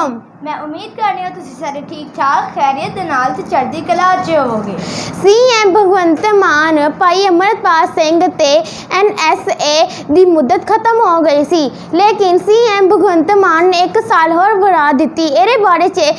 ਅਲੈਕੁਮ ਮੈਂ ਉਮੀਦ ਕਰਦੀ ਹਾਂ ਤੁਸੀਂ ਸਾਰੇ ਠੀਕ ਠਾਕ ਖੈਰੀਅਤ ਦੇ ਨਾਲ ਤੇ ਚੜ੍ਹਦੀ ਕਲਾ 'ਚ ਹੋਵੋਗੇ ਸੀਐਮ ਭਗਵੰਤ ਮਾਨ ਭਾਈ ਅਮਰਪਾਲ ਸਿੰਘ ਤੇ ਐਨਐਸਏ ਦੀ ਮੁੱਦਤ ਖਤਮ ਹੋ ਗਈ ਸੀ। ਲੇਕਿਨ ਸੀਐਮ ਭਗਵੰਤ ਮਾਨ ਨੇ ਇੱਕ ਸਾਲ ਹੋਰ ਵਧਾ ਦਿੱਤੀ। ਇਹਦੇ ਬਾਰੇ 'ਚ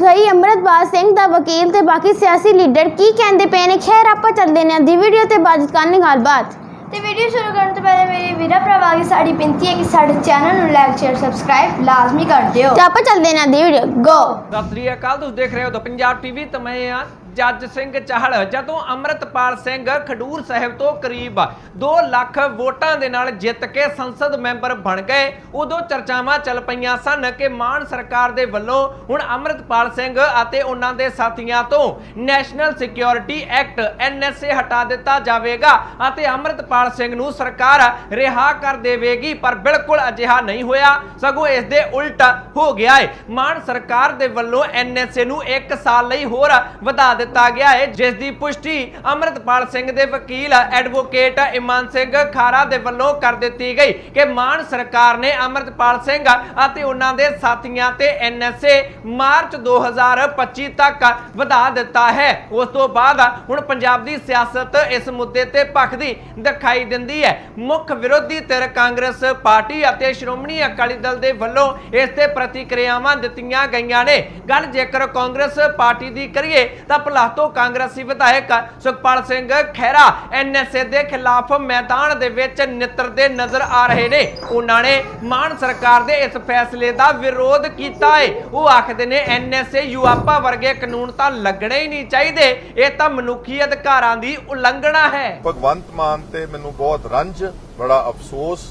ਭਾਈ ਅਮਰਪਾਲ ਸਿੰਘ ਦਾ ਵਕੀਲ ਤੇ ਬਾਕੀ ਸਿਆਸੀ ਲੀਡਰ ਕੀ ਕਹਿੰਦੇ ਪਏ ਨੇ? ਖੈਰ ਆਪਾਂ ਚੱਲਦੇ ਨੇ ਦੀ ਵੀਡੀਓ ਤੇ ਬਾਅਦ ਕਰਨੀ ਗੱਲਬਾਤ। ਤੇ ਵੀਡੀਓ ਸ਼ੁਰੂ ਕਰਨ ਤੋਂ ਪਹਿਲਾਂ ਮੇਰੇ ਵੀਰਾ ਭਰਾਵਾਂ ਸਾਡੀ ਬੇਨਤੀ ਹੈ ਕਿ ਸਾਡੇ ਚੈਨਲ ਨੂੰ ਲਾਈਕ ਸ਼ੇਅਰ ਸਬਸਕ੍ਰਾਈਬ ਲਾਜ਼ਮੀ ਕਰ ਦਿਓ। ਤੇ ਆਪਾਂ ਚੱਲਦੇ ਨੇ ਦੀ ਵੀਡੀਓ ਗੋ ਸਤਿ ਸ੍ਰੀ ਅਕਾਲ, ਤੁਸੀਂ ਦੇਖ ਰਹੇ ਹੋ ਤਾਂ ਪੰਜਾਬ ਟੀਵੀ ਤੇ ਮੈਂ ਆ ਜੱਜ ਸਿੰਘ ਚਾਹਲ, ਜਦੋਂ ਅਮਰਤਪਾਲ ਸਿੰਘ ਖਡੂਰ ਸਾਹਿਬ ਤੋਂ ਕਰੀਬ 2 ਲੱਖ ਵੋਟਾਂ ਦੇ ਨਾਲ ਜਿੱਤ ਕੇ ਸੰਸਦ ਮੈਂਬਰ ਬਣ ਗਏ, ਉਦੋਂ ਚਰਚਾਵਾਂ ਚੱਲ ਪਈਆਂ ਸਨ ਕਿ ਮਾਨ ਸਰਕਾਰ ਦੇ ਵੱਲੋਂ ਹੁਣ ਅਮਰਤਪਾਲ ਸਿੰਘ ਅਤੇ ਉਹਨਾਂ ਦੇ ਸਾਥੀਆਂ ਤੋਂ ਨੈਸ਼ਨਲ ਸਿਕਿਉਰਿਟੀ ਐਕਟ ਐਨਐਸਏ ਹਟਾ ਦਿੱਤਾ ਜਾਵੇਗਾ ਅਤੇ ਅਮਰਤਪਾਲ ਸਿੰਘ ਨੂੰ ਸਰਕਾਰ ਰਿਹਾ ਕਰ ਦੇਵੇਗੀ, ਪਰ ਬਿਲਕੁਲ ਅਜਿਹਾ ਨਹੀਂ ਹੋਇਆ। ਸਗੋਂ ਇਸ ਦੇ ਉਲਟ ਹੋ ਗਿਆ ਹੈ ਮਾਨ ਸਰਕਾਰ ਦੇ ਵੱਲੋਂ ਐਨਐਸਏ ਨੂੰ 1 ਸਾਲ ਲਈ ਹੋਰ ਵਧਾ ਦਿੱਤਾ ਦਿੱਤਾ ਗਿਆ ਹੈ, ਜਿਸ ਦੀ ਪੁਸ਼ਟੀ ਅਮਰਤਪਾਲ ਸਿੰਘ ਦੇ ਵਕੀਲ ਐਡਵੋਕੇਟ ਇਮਾਨ ਸਿੰਘ ਖਾਰਾ ਦੇ ਵੱਲੋਂ ਕਰ ਦਿੱਤੀ ਗਈ ਕਿ ਮਾਨ ਸਰਕਾਰ ਨੇ ਅਮਰਤਪਾਲ ਸਿੰਘ ਅਤੇ ਉਹਨਾਂ ਦੇ ਸਾਥੀਆਂ ਤੇ ਐਨਐਸਏ ਮਾਰਚ 2025 ਤੱਕ ਵਧਾ ਦਿੱਤਾ ਹੈ। ਉਸ ਤੋਂ ਬਾਅਦ ਹੁਣ ਪੰਜਾਬ ਦੀ ਸਿਆਸਤ ਇਸ ਮੁੱਦੇ ਤੇ ਭਖਦੀ ਦਿਖਾਈ ਦਿੰਦੀ ਹੈ। ਮੁੱਖ ਵਿਰੋਧੀ ਧਿਰ ਕਾਂਗਰਸ ਪਾਰਟੀ ਅਤੇ ਸ਼੍ਰੋਮਣੀ ਅਕਾਲੀ ਦਲ ਦੇ ਵੱਲੋਂ ਇਸ ਤੇ ਪ੍ਰਤੀਕਿਰਿਆਵਾਂ ਦਿੱਤੀਆਂ ਗਈਆਂ ਨੇ। ਗੱਲ ਜੇਕਰ ਕਾਂਗਰਸ ਪਾਰਟੀ ਦੀ ਕਰੀਏ ਤਾਂ ਭਲਾਤੋ ਕਾਂਗਰਸੀ ਵਿਧਾਇਕ ਸੁਖਪਾਲ ਸਿੰਘ ਖਹਿਰਾ। ਐਨਐਸਏ ਦੇ ਖਿਲਾਫ ਮੈਦਾਨ ਦੇ ਵਿੱਚ ਨਿੱਤਰਦੇ ਨਜ਼ਰ ਆ ਰਹੇ ਨੇ। ਉਹਨਾਂ ਨੇ ਮਾਨ ਸਰਕਾਰ ਦੇ ਇਸ ਫੈਸਲੇ ਦਾ ਵਿਰੋਧ ਕੀਤਾ ਹੈ ਉਹ ਆਖਦੇ ਨੇ ਐਨਐਸਏ ਯੂਆਪਾ ਵਰਗੇ ਕਾਨੂੰਨ ਤਾਂ ਲੱਗਣੇ ਹੀ ਨਹੀਂ ਚਾਹੀਦੇ। ਇਹ ਤਾਂ ਮਨੁੱਖੀ ਅਧਿਕਾਰਾਂ ਦੀ ਉਲੰਘਣਾ ਹੈ। ਭਗਵੰਤ ਮਾਨ ਤੇ ਮੈਨੂੰ ਬਹੁਤ ਰੰਜ, ਬੜਾ ਅਫਸੋਸ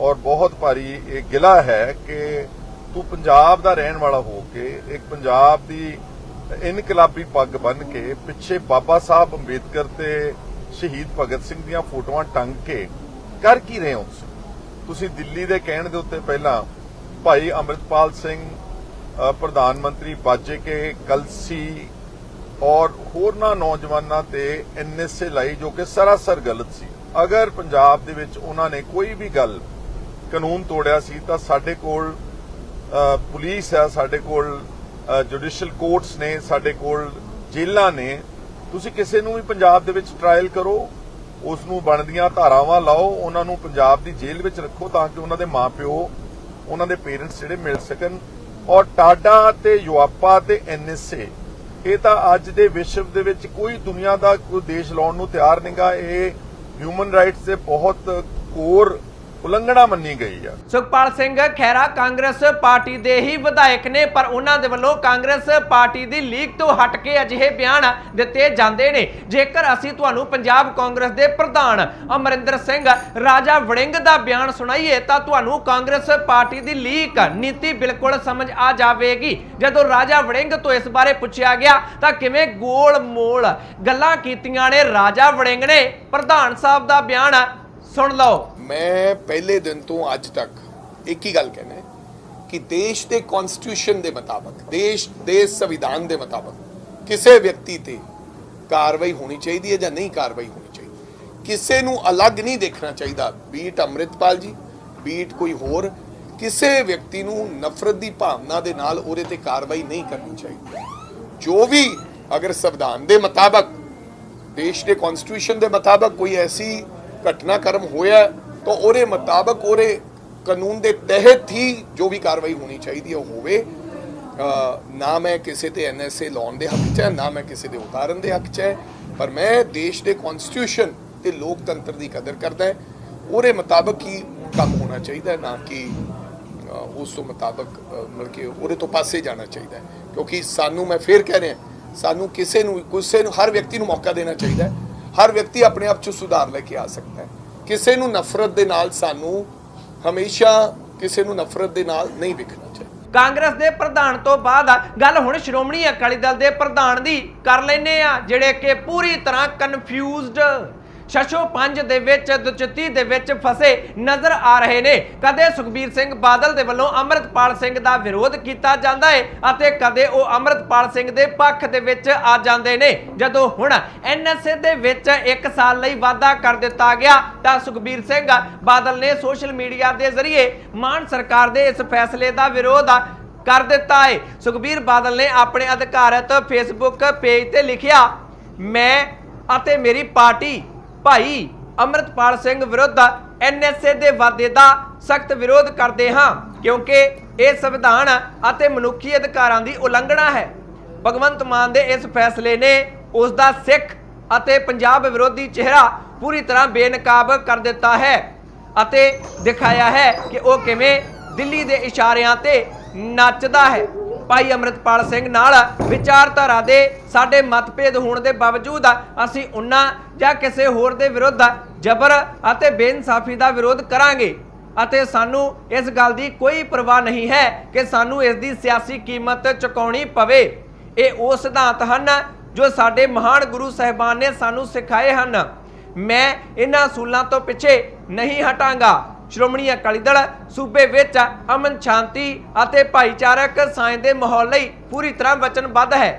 ਔਰ ਬਹੁਤ ਭਾਰੀ ਇਹ ਗਿਲਾ ਹੈ ਕਿ ਤੂੰ ਪੰਜਾਬ ਦਾ ਰਹਿਣ ਵਾਲਾ ਹੋ ਕੇ ਇੱਕ ਪੰਜਾਬ ਦੀ ਇਨਕਲਾਬੀ ਪੱਗ ਬੰਨ ਕੇ ਪਿੱਛੇ ਬਾਬਾ ਸਾਹਿਬ ਅੰਬੇਦਕਰ ਤੇ ਸ਼ਹੀਦ ਭਗਤ ਸਿੰਘ ਦੀਆਂ ਫੋਟੋਆਂ ਟੰਗ ਕੇ ਕਰ ਕੀ ਰਹੇ ਹੋ ਤੁਸੀਂ? ਦਿੱਲੀ ਦੇ ਕਹਿਣ ਦੇ ਉੱਤੇ ਪਹਿਲਾਂ ਭਾਈ ਅੰਮ੍ਰਿਤਪਾਲ ਸਿੰਘ ਪ੍ਰਧਾਨ ਮੰਤਰੀ ਬਾਜੇ ਕੇ ਕਲਸੀ ਔਰ ਹੋਰਨਾਂ ਨੌਜਵਾਨਾਂ ਤੇ ਐਨਐਸਏ ਲਾਈ ਜੋ ਕਿ ਸਰਾਸਰ ਗਲਤ ਸੀ। ਅਗਰ ਪੰਜਾਬ ਦੇ ਵਿੱਚ ਉਹਨਾਂ ਨੇ ਕੋਈ ਵੀ ਗੱਲ ਕਾਨੂੰਨ ਤੋੜਿਆ ਸੀ ਤਾਂ ਸਾਡੇ ਕੋਲ ਪੁਲਿਸ ਹੈ, ਸਾਡੇ ਕੋਲ ਜੁਡੀਸ਼ੀਅਲ ਕੋਰਟਸ ਨੇ ਸਾਡੇ ਕੋਲ ਜੇਲ੍ਹਾਂ ਨੇ। ਤੁਸੀਂ ਕਿਸੇ ਨੂੰ ਵੀ ਪੰਜਾਬ ਦੇ ਵਿੱਚ ਟ੍ਰਾਇਲ ਕਰੋ ਉਸ ਨੂੰ ਬਣਦੀਆਂ ਧਾਰਾਵਾਂ ਲਾਓ, ਉਹਨਾਂ ਨੂੰ ਪੰਜਾਬ ਦੀ ਜੇਲ੍ਹ ਵਿੱਚ ਰੱਖੋ ਤਾਂ ਕਿ ਉਹਨਾਂ ਦੇ ਮਾਪਿਓ, ਉਹਨਾਂ ਦੇ ਪੇਰੈਂਟਸ ਜਿਹੜੇ ਮਿਲ ਸਕਣ। ਔਰ ਟਾਡਾ ਤੇ ਯੂਆਪਾ ਤੇ ਐਨਐਸਏ ਇਹ ਤਾਂ ਅੱਜ ਦੇ ਵਿਸ਼ਵ ਦੇ ਵਿੱਚ ਕੋਈ ਦੁਨੀਆ ਦਾ, ਕੋਈ ਦੇਸ਼ ਲਾਉਣ ਨੂੰ ਤਿਆਰ ਨਹੀਂਗਾ ਇਹ ਹਿਊਮਨ ਰਾਈਟਸ ਦੇ ਬਹੁਤ ਕੋਰ ਉਲੰਘਣਾ ਮੰਨੀ ਗਈ ਆ। ਸੁਖਪਾਲ ਸਿੰਘ ਖਹਿਰਾ ਕਾਂਗਰਸ ਪਾਰਟੀ ਦੇ ਹੀ ਵਿਧਾਇਕ ਨੇ, ਪਰ ਉਹਨਾਂ ਦੇ ਵੱਲੋਂ ਕਾਂਗਰਸ ਪਾਰਟੀ ਦੀ ਲੀਕ ਤੋਂ ਹਟ ਕੇ ਅਜਿਹੇ ਬਿਆਨ ਦਿੱਤੇ ਜਾਂਦੇ ਨੇ। ਜੇਕਰ ਅਸੀਂ ਤੁਹਾਨੂੰ ਪੰਜਾਬ ਕਾਂਗਰਸ ਦੇ ਪ੍ਰਧਾਨ ਅਮਰਿੰਦਰ ਸਿੰਘ ਰਾਜਾ ਵੜਿੰਗ ਦਾ ਬਿਆਨ ਸੁਣਾਈਏ, ਤਾਂ ਤੁਹਾਨੂੰ ਕਾਂਗਰਸ ਪਾਰਟੀ ਦੀ ਲੀਕ ਨੀਤੀ ਬਿਲਕੁਲ ਸਮਝ ਆ ਜਾਵੇਗੀ। ਜਦੋਂ ਰਾਜਾ ਵੜਿੰਗ ਤੋਂ ਇਸ ਬਾਰੇ ਪੁੱਛਿਆ ਗਿਆ, ਤਾਂ ਕਿਵੇਂ ਗੋਲ ਮੋਲ ਗੱਲਾਂ ਕੀਤੀਆਂ ਨੇ ਰਾਜਾ ਵੜਿੰਗ ਨੇ? ਪ੍ਰਧਾਨ ਸਾਹਿਬ ਦਾ ਬਿਆਨ ਸੁਣ ਲਓ। ਮੈਂ ਪਹਿਲੇ ਦਿਨ ਤੋਂ ਅੱਜ ਤੱਕ ਇੱਕ ਹੀ ਗੱਲ ਕਹਿਣਾ ਕਿ ਦੇਸ਼ ਦੇ ਕਨਸਟੀਟਿਊਸ਼ਨ ਦੇ ਮੁਤਾਬਕ, ਦੇਸ਼ ਦੇ ਸੰਵਿਧਾਨ ਦੇ ਮੁਤਾਬਕ ਕਿਸੇ ਵਿਅਕਤੀ ਤੇ ਕਾਰਵਾਈ ਹੋਣੀ ਚਾਹੀਦੀ ਹੈ ਜਾਂ ਨਹੀਂ ਕਾਰਵਾਈ ਹੋਣੀ ਚਾਹੀਦੀ। ਕਿਸੇ ਨੂੰ ਅਲੱਗ ਨਹੀਂ ਦੇਖਣਾ ਚਾਹੀਦਾ, ਬੀਟ ਅੰਮ੍ਰਿਤਪਾਲ ਜੀ, ਬੀਟ ਕੋਈ ਹੋਰ, ਕਿਸੇ ਵਿਅਕਤੀ ਨੂੰ ਨਫ਼ਰਤ ਦੀ ਭਾਵਨਾ ਦੇ ਨਾਲ ਉਹਦੇ ਤੇ ਕਾਰਵਾਈ ਨਹੀਂ ਕਰਨੀ ਚਾਹੀਦੀ। ਜੋ ਵੀ ਅਗਰ ਸੰਵਿਧਾਨ ਦੇ ਮੁਤਾਬਕ, ਦੇਸ਼ ਦੇ ਕਨਸਟੀਟਿਊਸ਼ਨ ਦੇ ਮੁਤਾਬਕ ਕੋਈ ਐਸੀ ਘਟਨਾਕ੍ਰਮ ਹੋਇਆ ਤਾਂ ਉਹਦੇ ਮੁਤਾਬਕ ਉਹਦੇ ਕਾਨੂੰਨ ਦੇ ਤਹਿਤ ਹੀ ਜੋ ਵੀ ਕਾਰਵਾਈ ਹੋਣੀ ਚਾਹੀਦੀ ਹੈ ਉਹ ਹੋਵੇ। ਨਾ ਮੈਂ ਕਿਸੇ ਤੇ ਐਨਐਸਏ ਲਾਉਣ ਦੇ ਹੱਕ 'ਚ ਹੈ ਨਾ ਮੈਂ ਕਿਸੇ ਦੇ ਉਤਾਰਨ ਦੇ ਹੱਕ 'ਚ ਹੈ ਪਰ ਮੈਂ ਦੇਸ਼ ਦੇ ਕਨਸਟੀਟਿਊਸ਼ਨ ਤੇ ਲੋਕਤੰਤਰ ਦੀ ਕਦਰ ਕਰਦਾ ਹੈ। ਉਹਦੇ ਮੁਤਾਬਕ ਹੀ ਕੰਮ ਹੋਣਾ ਚਾਹੀਦਾ ਨਾ ਕਿ ਉਸ ਤੋਂ ਮੁਤਾਬਕ ਅ, ਮਤਲਬ ਕਿ ਉਹਦੇ ਤੋਂ ਪਾਸੇ ਜਾਣਾ ਚਾਹੀਦਾ ਕਿਉਂਕਿ ਸਾਨੂੰ ਮੈਂ ਫੇਰ ਕਹਿ ਰਿਹਾ ਸਾਨੂੰ ਕਿਸੇ ਨੂੰ ਕਿਸੇ ਨੂੰ ਹਰ ਵਿਅਕਤੀ ਨੂੰ ਮੌਕਾ ਦੇਣਾ ਚਾਹੀਦਾ ਹੈ। ਹਰ ਵਿਅਕਤੀ ਆਪਣੇ ਆਪ 'ਚ ਸੁਧਾਰ ਲੈ ਕੇ ਆ ਸਕਦਾ ਹੈ। ਕਿਸੇ ਨੂੰ ਨਫ਼ਰਤ ਦੇ ਨਾਲ ਸਾਨੂੰ ਹਮੇਸ਼ਾ ਕਿਸੇ ਨੂੰ ਨਫ਼ਰਤ ਦੇ ਨਾਲ ਨਹੀਂ ਵਿਖਣਾ ਚਾਹੀਦਾ। ਕਾਂਗਰਸ ਦੇ ਪ੍ਰਧਾਨ ਤੋਂ ਬਾਅਦ ਗੱਲ ਹੁਣ ਸ਼੍ਰੋਮਣੀ ਅਕਾਲੀ ਦਲ ਦੇ ਪ੍ਰਧਾਨ ਦੀ ਕਰ ਲੈਨੇ ਆ, ਜਿਹੜੇ ਕਿ ਪੂਰੀ ਤਰ੍ਹਾਂ ਕਨਫਿਊਜ਼ਡ ਸ਼ਸ਼ੋ ਪੰਜ ਦੇ ਵਿੱਚ, ਦੁਚਿੱਤੀ ਦੇ ਵਿੱਚ ਫਸੇ ਨਜ਼ਰ ਆ ਰਹੇ ਨੇ। ਕਦੇ ਸੁਖਬੀਰ ਸਿੰਘ ਬਾਦਲ ਦੇ ਵੱਲੋਂ ਅਮਰਤਪਾਲ ਸਿੰਘ ਦਾ ਵਿਰੋਧ ਕੀਤਾ ਜਾਂਦਾ ਹੈ ਅਤੇ ਕਦੇ ਉਹ ਅਮਰਤਪਾਲ ਸਿੰਘ ਦੇ ਪੱਖ ਦੇ ਵਿੱਚ ਆ ਜਾਂਦੇ ਨੇ। ਜਦੋਂ ਹੁਣ ਐਨਐਸਏ ਦੇ ਵਿੱਚ 1 ਸਾਲ ਲਈ ਵਾਅਦਾ ਕਰ ਦਿੱਤਾ ਗਿਆ ਤਾਂ ਸੁਖਬੀਰ ਸਿੰਘ ਬਾਦਲ ਨੇ ਸੋਸ਼ਲ ਮੀਡੀਆ ਦੇ ਜ਼ਰੀਏ ਮਾਨ ਸਰਕਾਰ ਦੇ ਇਸ ਫੈਸਲੇ ਦਾ ਵਿਰੋਧ ਕਰ ਦਿੱਤਾ ਹੈ ਸੁਖਬੀਰ ਬਾਦਲ ਨੇ ਆਪਣੇ ਅਧਿਕਾਰਤ ਫੇਸਬੁੱਕ ਪੇਜ ਤੇ ਲਿਖਿਆ, ਮੈਂ ਅਤੇ ਮੇਰੀ ਪਾਰਟੀ ਭਾਈ ਅਮਰਤਪਾਲ ਸਿੰਘ ਵਿਰੁੱਧ ਐਨਐਸਏ ਦੇ ਵਾਅਦੇ ਦਾ ਸਖਤ ਵਿਰੋਧ ਕਰਦੇ ਹਾਂ, ਕਿਉਂਕਿ ਇਹ ਸੰਵਿਧਾਨ ਅਤੇ ਮਨੁੱਖੀ ਅਧਿਕਾਰਾਂ ਦੀ ਉਲੰਘਣਾ ਹੈ। ਭਗਵੰਤ ਮਾਨ ਦੇ ਇਸ ਫੈਸਲੇ ਨੇ ਉਸ ਦਾ ਸਿੱਖ ਅਤੇ ਪੰਜਾਬ ਵਿਰੋਧੀ ਚਿਹਰਾ ਪੂਰੀ ਤਰ੍ਹਾਂ ਬੇਨਕਾਬ ਕਰ ਦਿੱਤਾ ਹੈ ਅਤੇ ਦਿਖਾਇਆ ਹੈ ਕਿ ਉਹ ਕਿਵੇਂ ਦਿੱਲੀ ਦੇ ਇਸ਼ਾਰਿਆਂ ਤੇ ਨੱਚਦਾ ਹੈ। ਭਾਈ ਅਮਰਿਤਪਾਲ ਸਿੰਘ ਨਾਲ ਵਿਚਾਰਧਾਰਾ ਦੇ ਸਾਡੇ ਮਤਭੇਦ ਹੋਣ ਦੇ ਬਾਵਜੂਦ ਅਸੀਂ ਉਹਨਾਂ ਜਾਂ ਕਿਸੇ ਹੋਰ ਦੇ ਵਿਰੁੱਧ ਜ਼ਬਰ ਅਤੇ ਬੇਇਨਸਾਫੀ ਦਾ ਵਿਰੋਧ ਕਰਾਂਗੇ। ਅਤੇ ਸਾਨੂੰ ਇਸ ਗੱਲ ਦੀ ਕੋਈ ਪਰਵਾਹ ਨਹੀਂ ਹੈ ਕਿ ਸਾਨੂੰ ਇਸ ਦੀ ਸਿਆਸੀ ਕੀਮਤ ਚੁਕਾਉਣੀ ਪਵੇ। ਇਹ ਉਹ ਸਿਧਾਂਤ ਹਨ ਜੋ ਸਾਡੇ ਮਹਾਨ ਗੁਰੂ ਸਾਹਿਬਾਨ ਨੇ ਸਾਨੂੰ ਸਿਖਾਏ ਹਨ। ਮੈਂ ਇਹਨਾਂ ਅਸੂਲਾਂ ਤੋਂ ਪਿੱਛੇ ਨਹੀਂ ਹਟਾਂਗਾ। ਸ਼੍ਰੋਮਣੀ ਅਕਾਲੀ ਦਲ ਸੂਬੇ ਵਿੱਚ ਅਮਨ ਸ਼ਾਂਤੀ ਅਤੇ ਭਾਈਚਾਰਕ ਸਾਂਝ ਦੇ ਮਾਹੌਲ ਲਈ ਪੂਰੀ ਤਰ੍ਹਾਂ ਵਚਨਬੱਧ ਹੈ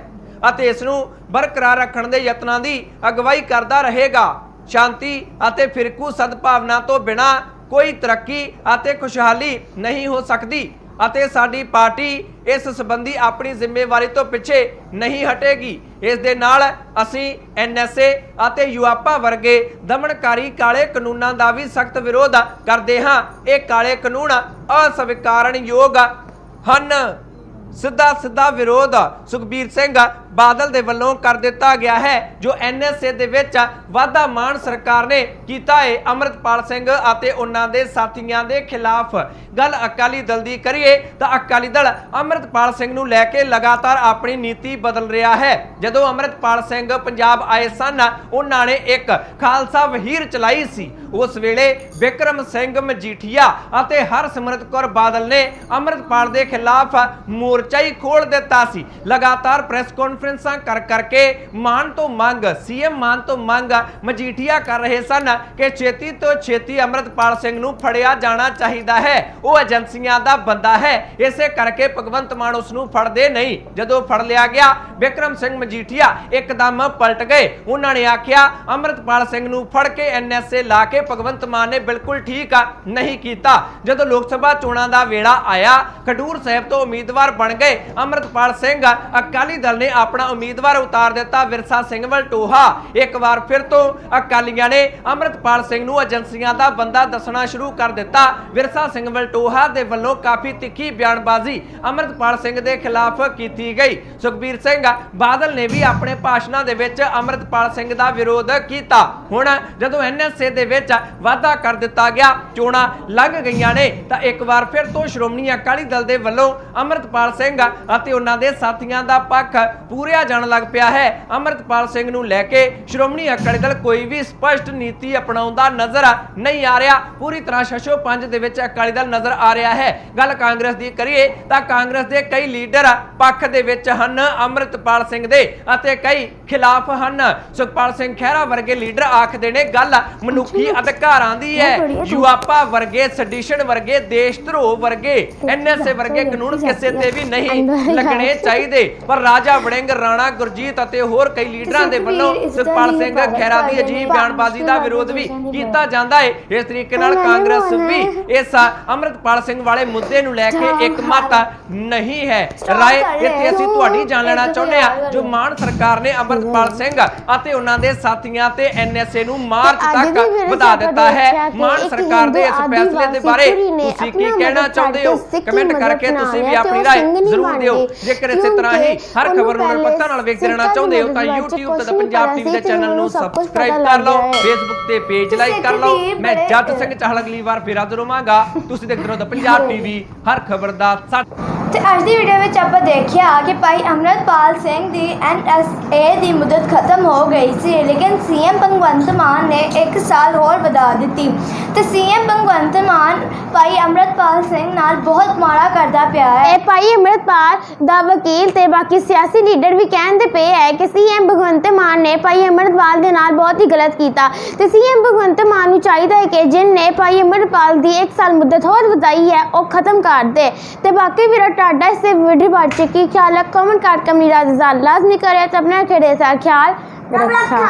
ਅਤੇ ਇਸ ਨੂੰ ਬਰਕਰਾਰ ਰੱਖਣ ਦੇ ਯਤਨਾਂ ਦੀ ਅਗਵਾਈ ਕਰਦਾ ਰਹੇਗਾ। ਸ਼ਾਂਤੀ ਅਤੇ ਫਿਰਕੂ ਸਦਭਾਵਨਾ ਤੋਂ ਬਿਨਾ ਕੋਈ ਤਰੱਕੀ ਅਤੇ ਖੁਸ਼ਹਾਲੀ ਨਹੀਂ ਹੋ ਸਕਦੀ। ਅਤੇ ਸਾਡੀ ਪਾਰਟੀ ਇਸ ਸੰਬੰਧੀ ਆਪਣੀ ਜ਼ਿੰਮੇਵਾਰੀ ਤੋਂ ਪਿੱਛੇ ਨਹੀਂ ਹਟੇਗੀ। ਇਸ ਦੇ ਨਾਲ ਅਸੀਂ ਐਨਐਸਏ ਅਤੇ ਯੂਆਪਾ ਵਰਗੇ ਦਮਨਕਾਰੀ ਕਾਲੇ ਕਾਨੂੰਨਾਂ ਦਾ ਵੀ ਸਖਤ ਵਿਰੋਧ ਕਰਦੇ ਹਾਂ। ਇਹ ਕਾਲੇ ਕਾਨੂੰਨ ਅਸਵੀਕਾਰਨਯੋਗ ਹਨ। ਸਿੱਧਾ ਸਿੱਧਾ ਵਿਰੋਧ ਸੁਖਬੀਰ ਸਿੰਘ ਬਾਦਲ ਦੇ ਵੱਲੋਂ ਕਰ ਦਿੱਤਾ ਗਿਆ ਹੈ, ਜੋ ਐਨਐਸਏ ਦੇ ਵਿੱਚ ਵਾਧਾ ਮਾਨ ਸਰਕਾਰ ਨੇ ਕੀਤਾ ਹੈ ਅਮਰਤਪਾਲ ਸਿੰਘ ਅਤੇ ਉਹਨਾਂ ਦੇ ਸਾਥੀਆਂ ਦੇ ਖਿਲਾਫ ਗੱਲ ਅਕਾਲੀ ਦਲ ਦੀ ਕਰੀਏ ਤਾਂ ਅਕਾਲੀ ਦਲ ਅਮਰਤਪਾਲ ਸਿੰਘ ਨੂੰ ਲੈ ਕੇ ਲਗਾਤਾਰ ਆਪਣੀ ਨੀਤੀ ਬਦਲ ਰਿਹਾ ਹੈ। ਜਦੋਂ ਅਮਰਤਪਾਲ ਸਿੰਘ ਪੰਜਾਬ ਆਏ ਸਨ, ਉਹਨਾਂ ਨੇ ਇੱਕ ਖਾਲਸਾ ਵਹੀਰ ਚਲਾਈ ਸੀ। ਉਸ ਵੇਲੇ ਵਿਕਰਮ ਸਿੰਘ ਮਜੀਠੀਆ ਅਤੇ ਹਰਸਿਮਰਤ ਕੌਰ ਬਾਦਲ ਨੇ ਅਮਰਤਪਾਲ ਦੇ ਖਿਲਾਫ ਮੋਰਚਾ ਹੀ ਖੋਲ ਦਿੱਤਾ ਸੀ। ਲਗਾਤਾਰ ਪ੍ਰੈਸ ਕਾਨਫਰੰਸਾਂ ਕਰ ਕਰਕੇ ਮਾਨ ਤੋਂ ਮੰਗ ਸੀਐਮ ਮਾਨ ਤੋਂ ਮੰਗ ਮਜੀਠੀਆ ਕਰ ਰਹੇ ਸਨ ਕਿ ਛੇਤੀ ਤੋਂ ਛੇਤੀ ਅਮਰਤਪਾਲ ਸਿੰਘ ਨੂੰ ਫੜਿਆ ਜਾਣਾ ਚਾਹੀਦਾ ਹੈ। ਉਹ ਏਜੰਸੀਆਂ ਦਾ ਬੰਦਾ ਹੈ। ਇਸੇ ਕਰਕੇ ਭਗਵੰਤ ਮਾਨ ਉਸ ਨੂੰ ਫੜਦੇ ਨਹੀਂ। ਜਦੋਂ ਫੜ ਲਿਆ ਗਿਆ, ਵਿਕਰਮ ਸਿੰਘ ਮਜੀਠੀਆ ਇੱਕਦਮ ਪਲਟ ਗਏ। ਉਹਨਾਂ ਨੇ ਆਖਿਆ, ਅਮਰਤਪਾਲ ਸਿੰਘ ਨੂੰ ਫੜ ਕੇ ਐਨਐਸਏ ਲਾ ਕੇ ਭਗਵੰਤ ਮਾਨ ਨੇ ਬਿਲਕੁਲ ਠੀਕ ਨਹੀਂ ਕੀਤਾ। ਜਦੋਂ ਲੋਕ ਸਭਾ ਚੋਣਾਂ ਦਾ ਵੇਲਾ ਆਇਆ, ਖਡੂਰ ਸਾਹਿਬ ਤੋਂ ਉਮੀਦਵਾਰ ਬਣ ਗਏ। ਅਮਰਤਪਾਲ ਸਿੰਘ ਅਕਾਲੀ ਦਲ ਨੇ ਆਪਣਾ ਉਮੀਦਵਾਰ ਉਤਾਰ ਦਿੱਤਾ ਵਿਰਸਾ ਸਿੰਘ ਵਲਟੋਹਾ। ਇੱਕ ਵਾਰ ਫਿਰ ਤੋਂ ਅਕਾਲੀਆਂ ਨੇ ਅਮਰਤਪਾਲ ਸਿੰਘ ਨੂੰ ਏਜੰਸੀਆਂ ਦਾ ਬੰਦਾ ਦੱਸਣਾ ਸ਼ੁਰੂ ਕਰ ਦਿੱਤਾ। ਵਿਰਸਾ ਸਿੰਘ ਵਲਟੋਹਾ ਦੇ ਵੱਲੋਂ ਕਾਫੀ ਤਿੱਖੀ ਬਿਆਨਬਾਜ਼ੀ ਅਮਰਤਪਾਲ ਸਿੰਘ ਦੇ ਖਿਲਾਫ ਕੀਤੀ ਗਈ। ਸੁਖਬੀਰ ਸਿੰਘ ਬਾਦਲ ਨੇ ਵੀ ਆਪਣੇ ਭਾਸ਼ਣਾਂ ਦੇ ਵਿੱਚ ਅਮਰਤਪਾਲ ਸਿੰਘ ਦਾ ਵਿਰੋਧ ਕੀਤਾ। ਹੁਣ ਜਦੋਂ ਐਨਐਸਏ ਦੇ ਵਿੱਚ ਵਾਅਦਾ ਕਰ ਦਿੱਤਾ ਗਿਆ, ਚੋਣਾਂ ਲੱਗ ਗਈਆਂ ਨੇ, ਤਾਂ ਇੱਕ ਵਾਰ ਫਿਰ ਤੋਂ ਸ਼੍ਰੋਮਣੀ ਅਕਾਲੀ ਦਲ ਦੇ ਵੱਲੋਂ ਅਮਰਤਪਾਲ ਸਿੰਘ ਅਤੇ ਉਹਨਾਂ ਦੇ ਸਾਥੀਆਂ ਦਾ ਪੱਖ ਪੂਰਿਆ ਜਾਣ ਲੱਗ ਪਿਆ ਹੈ। ਅਮਰਤਪਾਲ ਸਿੰਘ ਨੂੰ ਲੈ ਕੇ ਸ਼੍ਰੋਮਣੀ ਅਕਾਲੀ ਦਲ ਕੋਈ ਵੀ ਸਪਸ਼ਟ ਨੀਤੀ ਅਪਣਾਉਂਦਾ ਨਜ਼ਰ ਨਹੀਂ ਆ ਰਿਹਾ। ਪੂਰੀ ਤਰ੍ਹਾਂ ਸ਼ਸ਼ੋ ਪੰਜ ਦੇ ਵਿੱਚ ਅਕਾਲੀ ਦਲ ਨਜ਼ਰ ਆ ਰਿਹਾ ਹੈ। ਗੱਲ ਕਾਂਗਰਸ ਦੀ ਕਰੀਏ ਤਾਂ ਕਾਂਗਰਸ ਦੇ ਕਈ ਲੀਡਰ ਪੱਖ ਦੇ ਵਿੱਚ ਹਨ ਅਮਰਤਪਾਲ ਸਿੰਘ ਦੇ ਅਤੇ ਕਈ ਖਿਲਾਫ ਹਨ। ਸੁਖਪਾਲ ਸਿੰਘ ਖਹਿਰਾ ਵਰਗੇ ਲੀਡਰ ਆਖਦੇ ਨੇ ਗੱਲ ਮਨੁੱਖੀ ਅਧਿਕਾਰਾਂ ਦੀ ਹੈ। ਯੂਆਪਾ ਵਰਗੇ ਸੈਡੀਸ਼ਨ ਵਰਗੇ ਦੇਸ਼ ਧਰੋਹ ਵਰਗੇ ਐਨਐਸਏ ਵਰਗੇ ਕਾਨੂੰਨ ਕਿਸੇ ਤੇ ਵੀ ਨਹੀਂ ਲੱਗਣੇ ਚਾਹੀਦੇ। ਪਰ ਰਾਜਾ ਵੜਿੰਗ ਰਾਣਾ ਗੁਰਜੀਤ ਅਤੇ ਹੋਰ ਕਈ ਲੀਡਰਾਂ ਦੇ ਵੱਲੋਂ ਸੁਖਪਾਲ ਸਿੰਘ ਖਹਿਰਾ ਦੀ ਅਜੀਬ ਬਿਆਨਬਾਜ਼ੀ ਦਾ ਵਿਰੋਧ ਵੀ ਕੀਤਾ ਜਾਂਦਾ ਹੈ ਇਸ ਤਰੀਕੇ ਨਾਲ ਕਾਂਗਰਸ ਵੀ ਇਸ ਅਮਰਤਪਾਲ ਸਿੰਘ ਵਾਲੇ ਮੁੱਦੇ ਨੂੰ ਲੈ ਕੇ ਇੱਕ ਮਤ ਨਹੀਂ ਹੈ। ਰਾਏ ਇੱਥੇ ਅਸੀਂ ਤੁਹਾਡੀ ਜਾਣ ਲੈਣਾ ਚਾਹੁੰਦੇ ਆ ਜੋ ਮਾਨ ਸਰਕਾਰ ਨੇ ਅਮਰਤਪਾਲ ਸਿੰਘ ਅਤੇ ਉਹਨਾਂ ਦੇ ਸਾਥੀਆਂ ਤੇ ਐਨਐਸਏ ਨੂੰ ਮਾਰਚ ਤੱਕ ਵਧਾ ਦਿੱਤਾ ਹੈ। ਮਾਨ ਸਰਕਾਰ ਦੇ ਇਸ ਫੈਸਲੇ ਦੇ ਬਾਰੇ ਤੁਸੀਂ ਕੀ ਕਹਿਣਾ ਚਾਹੁੰਦੇ ਹੋ? ਕਮੈਂਟ ਕਰਕੇ ਤੁਸੀਂ ਵੀ ਆਪਣੀ ਰਾਏ ਸਿੰਘ ਜ਼ਰੂਰ ਦਿਓ। ਜੇਕਰ ਇਸੇ ਤਰ੍ਹਾਂ ਹੀ ਹਰ ਖਬਰ ਨੂੰ ਪਹਿਲੇ ਨਿਰਪੱਖਤਾ ਨਾਲ ਵੇਖਦੇ ਰਹਿਣਾ ਚਾਹੁੰਦੇ ਹੋ ਤਾਂ YouTube ਤੇ ਪੰਜਾਬ ਟੀਵੀ ਦੇ ਚੈਨਲ ਨੂੰ ਸਬਸਕ੍ਰਾਈਬ ਕਰ ਲਓ। Facebook ਤੇ ਪੇਜ ਲਾਈਕ ਕਰ ਲਓ। ਮੈਂ ਜੱਜ ਸਿੰਘ ਚਾਹਲ ਅਗਲੀ ਵਾਰ ਫੇਰ ਹਾਜ਼ਰ ਹੋਵਾਂਗਾ। ਤੁਸੀਂ ਦੇਖਦੇ ਰਹੋ ਦਾ ਪੰਜਾਬ ਟੀਵੀ ਹਰ ਖਬਰ ਦਾ ਸੱਚ ਤੇ ਅੱਜ ਦੀ ਵੀਡੀਓ ਵਿੱਚ ਆਪਾਂ ਦੇਖਿਆ ਕਿ ਭਾਈ ਅਮਰਤਪਾਲ ਸਿੰਘ ਦੀ ਐਨਐਸਏ ਦੀ ਮੁਦਤ ਖਤਮ ਹੋ ਗਈ ਸੀ, ਲੇਕਿਨ ਸੀਐਮ ਭਗਵੰਤ ਮਾਨ ਨੇ 1 ਸਾਲ ਹੋਰ ਵਧਾ ਦਿੱਤੀ। ਤੇ ਸੀਐਮ ਭਗਵੰਤ ਮਾਨ ਭਾਈ ਅਮਰਤਪਾਲ ਸਿੰਘ ਨਾਲ ਬਹੁਤ ਮਾੜਾ ਕਰਦਾ ਪਿਆ ਹੈ। ਇਹ ਭਾਈ ਅਮਰਤਪਾਲ ਦਾ ਵਕੀਲ ਤੇ ਬਾਕੀ ਸਿਆਸੀ ਲੀਡਰ ਵੀ ਕਹਿੰਦੇ ਪਏ ਹੈ ਕਿ ਸੀਐਮ ਭਗਵੰਤ ਮਾਨ ਨੇ ਭਾਈ ਅਮਰਤਪਾਲ ਦੇ ਨਾਲ ਬਹੁਤ ਹੀ ਗਲਤ ਕੀਤਾ। ਤੇ ਸੀਐਮ ਭਗਵੰਤ ਮਾਨ ਨੂੰ ਚਾਹੀਦਾ ਹੈ ਕਿ ਜਿਨ ਨੇ ਭਾਈ ਅਮਰਤਪਾਲ ਦੀ 1 ਸਾਲ ਮੁੱਦਤ ਹੋਰ ਵਧਾਈ ਹੈ, ਉਹ ਖਤਮ ਕਰ ਦੇ। ਤੇ ਬਾਕੀ ਵੀਰਾ ਤੁਹਾਡਾ ਇਸ ਵੀਡੀਓ ਬਾਰੇ ਕੀ ਖਿਆਲ ਹੈ ਕਮੈਂਟ ਕਰਕੇ ਆਪਣੀ ਰਾਏ ਲਾਜ਼ਮੀ ਕਰਿਆ ਤੇ ਆਪਣਾ ਖੇੜੇ ਸਾ ਖਿਆਲ ਰੱਖਾ